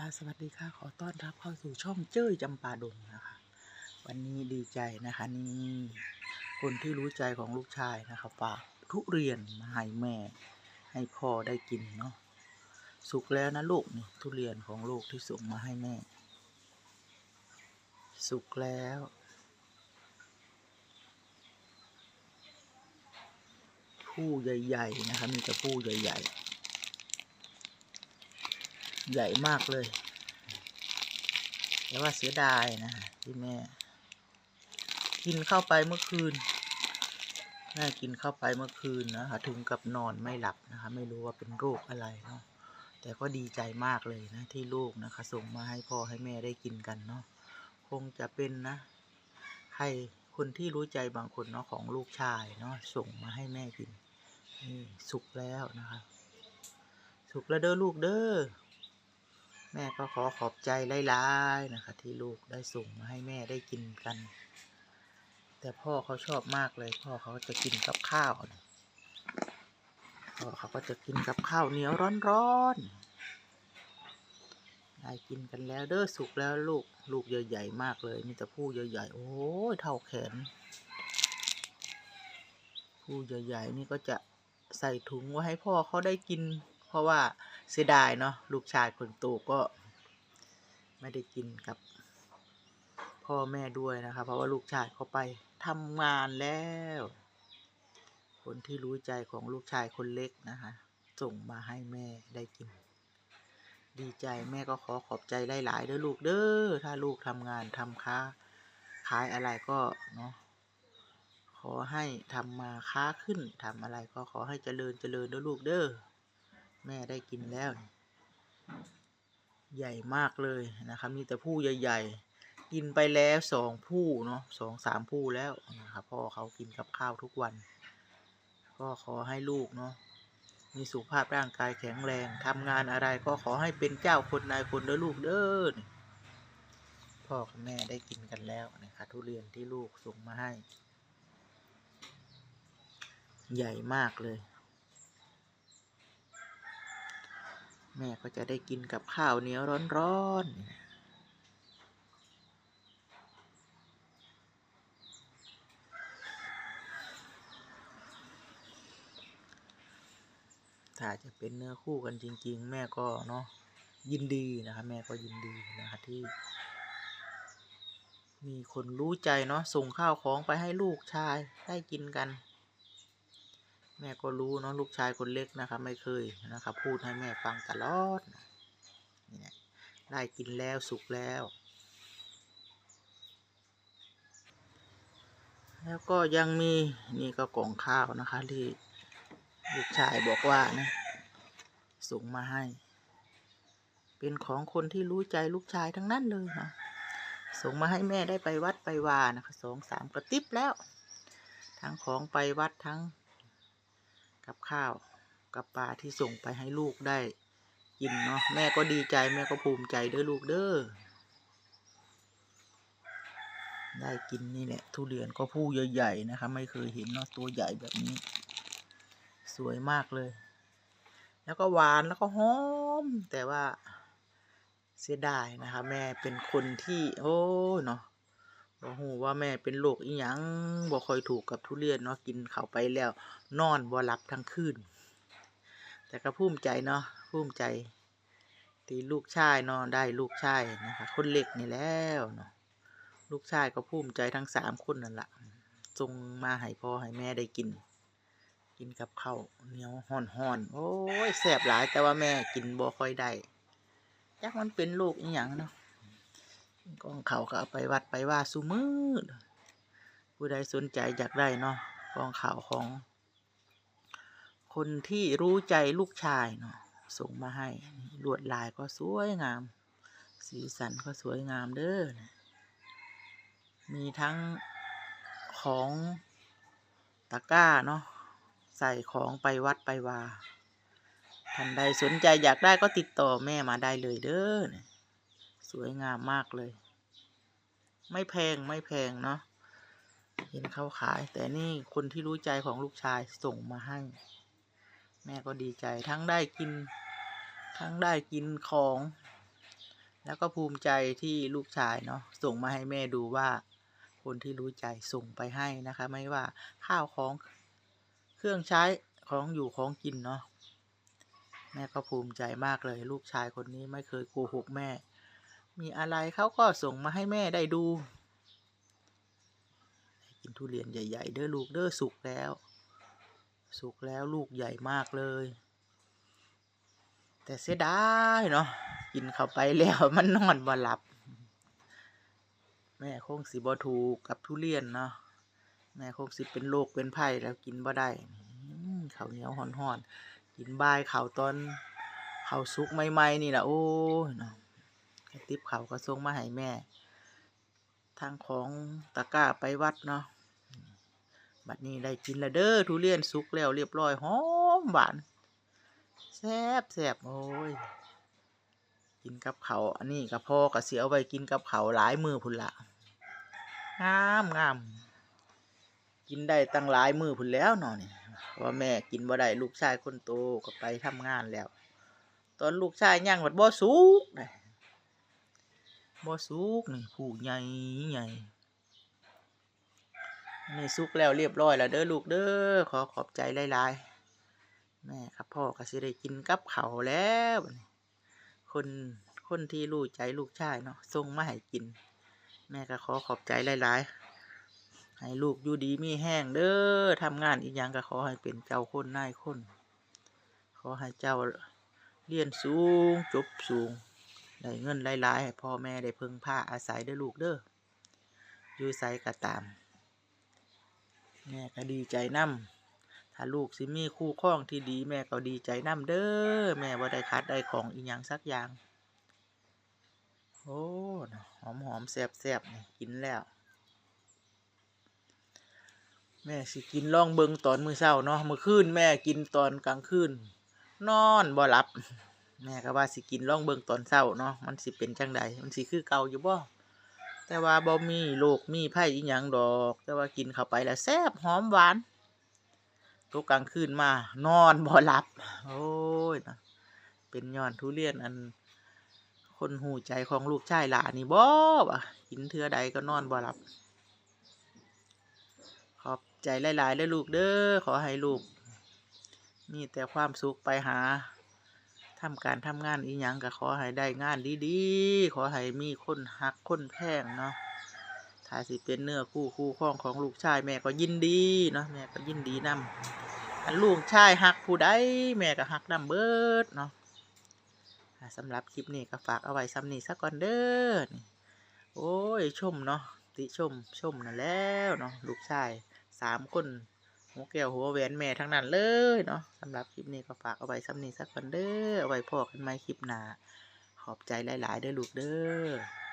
ค่ะสวัสดีค่ะขอต้อนรับเข้าสู่ช่องเจ้ยจำปาดงนะคะ วันนี้ดีใจนะคะนี่คนที่รู้ใจของลูกชายนะคะฝากทุเรียนมาให้แม่ ให้พ่อได้กินเนาะสุกแล้วนะลูกนี่ทุเรียนของลูกที่ส่งมาให้แม่ สุกแล้ว ผู้ใหญ่ๆนะคะมีแต่ผู้ใหญ่ ๆ ใหญ่มากเลย แต่ว่าเสียดายนะที่แม่ กินเข้าไปเมื่อคืน แม่กินเข้าไปเมื่อคืนนะคะถึงกับนอนไม่หลับนะคะ ไม่รู้ว่าเป็นโรคอะไรเนาะ แต่ก็ดีใจมากเลยนะ ที่ลูกนะคะ ส่งมาให้พ่อให้แม่ได้กินกันเนาะ คงจะเป็นนะใครคนที่รู้ใจบางคนเนาะของลูกชายเนาะส่งมาให้แม่กินนี่สุกแล้วนะคะ สุกแล้วเด้อลูกเด้อ แม่ก็ขอขอบใจหลายๆนะคะ ที่ลูกได้ส่งมาให้แม่ได้กินกัน แต่พ่อเขาชอบมากเลย พ่อเขาจะกินกับข้าวนะพ่อเขาก็จะกินกับข้าวเหนียวร้อนๆได้กินกันแล้วเด้อสุกแล้วลูกลูกใหญ่ๆมากเลยมีแต่ผู้ใหญ่ๆโอ้ยเท่าแขน ผู้ใหญ่ๆนี่ก็จะใส่ถุงไว้ให้พ่อเขาได้กิน ราะว่าเสียดายเนาะลูกชายคนโตก็ไม่ได้กินกับพ่อแม่ด้วยนะคะเพราะว่าลูกชายเขาไปทำงานแล้ว คนที่รู้ใจของลูกชายคนเล็กนะคะ ส่งมาให้แม่ได้กิน ดีใจแม่ก็ขอขอบใจหลายๆเด้อลูกเด้อถ้าลูกทำงานทำค้าขายอะไรก็เนาะขอให้ทำมาค้าขึ้นทำอะไรก็ขอให้เจริญเจริญเด้อลูกเด้อ แม่ได้กินแล้ว ใหญ่มากเลยนะครับ มีแต่ผู้ใหญ่ ๆ กินไปแล้วสองผู้เนาะสองสามผู้แล้วนะครับพ่อเขากินกับข้าวทุกวัน ก็ขอให้ลูกเนาะมีสุขภาพร่างกายแข็งแรงทำงานอะไรก็ขอให้เป็นเจ้าคนนายคนเด้อลูกเด้อพ่อกับแม่ได้กินกันแล้วนะคะทุเรียนที่ลูกส่งมาให้ ใหญ่มากเลย แม่ก็จะได้กินกับข้าวเหนียวร้อนๆถ้าจะเป็นเนื้อคู่กันจริง ๆ แม่ก็เนาะยินดีนะคะแม่ก็ยินดีนะคะที่ มีคนรู้ใจเนาะส่งข้าวของไปให้ลูกชายได้กินกัน แม่ก็รู้เนาะลูกชายคนเล็กนะคะไม่เคยนะครับ พูดให้แม่ฟังตลอดนะนี่แหละได้กินแล้วสุกแล้ว แล้วก็ยังมีนี่ก็กล่องข้าวนะคะที่ลูกชายบอกว่านะส่งมาให้ เป็นของคนที่รู้ใจลูกชายทั้งนั้นเลยนะส่งมาให้แม่ได้ไปวัดไปวานะคะสองสามกระติบแล้ว ทั้งของไปวัดทั้ง กับข้าวกับปลาที่ส่งไปให้ลูกได้กินเนาะแม่ก็ดีใจแม่ก็ภูมิใจเด้อลูกเด้อได้กินนี่แหละทุเรียนก็ผู้ใหญ่ๆนะคะไม่เคยเห็นเนาะตัวใหญ่แบบนี้ สวยมากเลย แล้วก็หวานแล้วก็หอม แต่ว่าเสียดายนะคะ แม่เป็นคนที่ โอ้เนาะ บอกหูว่าแม่เป็นโรคอีหยังบ่ค่อยถูกกับทุเรียนเนาะกินเข้าไปแล้ว นอนบ่หลับทั้งคืน แต่ก็ภูมิใจเนาะภูมิใจที่ลูกชายเนาะได้ลูกชายนะคะคนเล็กนี่แล้วเนาะลูกชายก็ภูมิใจทั้งสามคนนั่นแหละส่งมาให้พ่อให้แม่ได้กิน กินกับข้าวเหนียวห่อนๆโอ้ยแสบหลายแต่ว่าแม่กินบ่ค่อยได้จักมันเป็นโรคอีหยังเนาะ กองเขาก็เอาไปวัดไปว่าสุมืดผู้ใดสนใจอยากได้เนาะกองข่าวของ คนที่รู้ใจลูกชายเนาะส่งมาให้ลวดลายก็สวยงาม สีสันก็สวยงามเด้อมีทั้งของตะกร้าเนาะใส่ของไปวัดไปวาท่านใดสนใจอยากได้ก็ติดต่อแม่มาได้เลยเด้อ สวยงามมากเลย ไม่แพงไม่แพงเนาะเห็นเขาขาย แต่นี่คนที่รู้ใจของลูกชายส่งมาให้ แม่ก็ดีใจทั้งได้กิน ทั้งได้กินของ แล้วก็ภูมิใจที่ลูกชายเนาะส่งมาให้แม่ดูว่า คนที่รู้ใจส่งไปให้นะคะ ไม่ว่าข้าวของเครื่องใช้ของอยู่ของกินเนาะแม่ก็ภูมิใจมากเลย ลูกชายคนนี้ไม่เคยโกหกแม่ มีอะไรเขาก็ส่งมาให้แม่ได้ดู กินทุเรียนใหญ่ ๆ เด้อลูกเด้อสุกแล้ว สุกแล้วลูกใหญ่มากเลย แต่เสียดายเนาะกินเข้าไปแล้วมันนอนบ่หลับ แม่คงสิบ่ถูกกับทุเรียนเนาะแม่คงสิเป็นโรคเป็นไผ่แล้วกินบ่ได้ข้าวเหนียวห่อนๆกินบ่ายข้าวตอนข้าวสุกใหม่ๆนี่นะโอ้เนาะ ติบเขาก็ส่งมาให้แม่ ทางของตะก้าไปวัดเนาะบัดนี้ได้กินล้วเด้อทุเรียนสุกแล้วเรียบร้อยหอมหวานแซ่บแซ่บโอ้ย กินกับเขาอันนี้กับพ่อกับเสียเอาไปกินกับเขาหลายมือพุ่นละงามงามกินได้ตั้งหลายมือพุ่นแล้วเนาะนี่เพราะว่าแม่กินบ่ได้ลูกชายคนโตก็ไปทำงานแล้ว ตอนลูกชายย่างวัดบ่สุกเลย บ่สุกนี่ผู้ใหญ่ใหญ่อันนี่สุกแล้วเรียบร้อยแล้วเด้อลูกเด้อขอขอบใจหลายๆแม่ครับพ่อก็สิได้กินกับเขาแล้วคนคนที่รู้ใจลูกชายเนาะส่งมาให้กิน แม่ก็ขอขอบใจหลายๆให้ลูกอยู่ดีมีแห้งเด้อทำงานอีกอย่างก็ขอให้เป็นเจ้าคนนายคน ขอให้เจ้าเรียนสูงจบสูง ได้เงินหลายๆให้พ่อแม่ได้พึ่งพาอาศัยเด้ลูกเด้ออยู่ไสก็ตามแม่ก็ดีใจนํถ้าลูกสิมีคู่ครองที่ดีแม่ก็ดีใจนํเด้อแม่บ่ได้คัดได้ของอีหยังสักอย่าง โอ้หอมหอมๆแซบแซบๆนี่กินแล้ว แม่สิกินล่องเบิงตอนมื้อเช้าเนาะมื้อคืนแม่กินตอนกลางคืนนอนบ่หลับ แม่ก็ว่าสิกินล่องเบิงตอนเช้าเนาะมันสิเป็นจังใดมันสิคือเก่าอยู่บ่แต่ว่าบ่มีโรคมีภัยอีหยังดอก แต่ว่ากินเข้าไปแล้วแซ่บหอมหวานตกกลางคืนมานอนบ่หลับ โอ้ยนะเป็นย้อนทุเรียนอัน คนหูใจของลูกชายหลานนี่บ่บ่กินเทือใดก็นอนบ่หลับ ขอบใจหลายๆเลยลูกเด้อขอให้ลูก มีแต่ความสุขไปหา ทำการทำงานอีหยังก็ขอให้ได้งานดีๆ ขอให้มีคนหักคนแพงเนาะถ้าสิเป็นเนื้อคู่คู่ครองของลูกชายแม่ก็ยินดีเนาะแม่ก็ยินดีนำอันลูกชายหักผู้ใดแม่ก็หักนำเบิดเนาะอ่าสำหรับคลิปนี้ก็ฝากเอาไว้ซ้ำนี้สักก่อนเด้อนี่โอ้ยชมเนาะติชมชมนั่นแล้วเนาะลูกชายสามคน หัวแก้วหัวแหวนแม่ทั้งนั้นเลยเนาะสำหรับคลิปนี้ก็ฝากเอาไว้ซ้ำนี้สักคนเด้อเอาไว้พอกันไหมคลิปหน้าขอบใจหลาย ๆ เด้อลูกเด้อ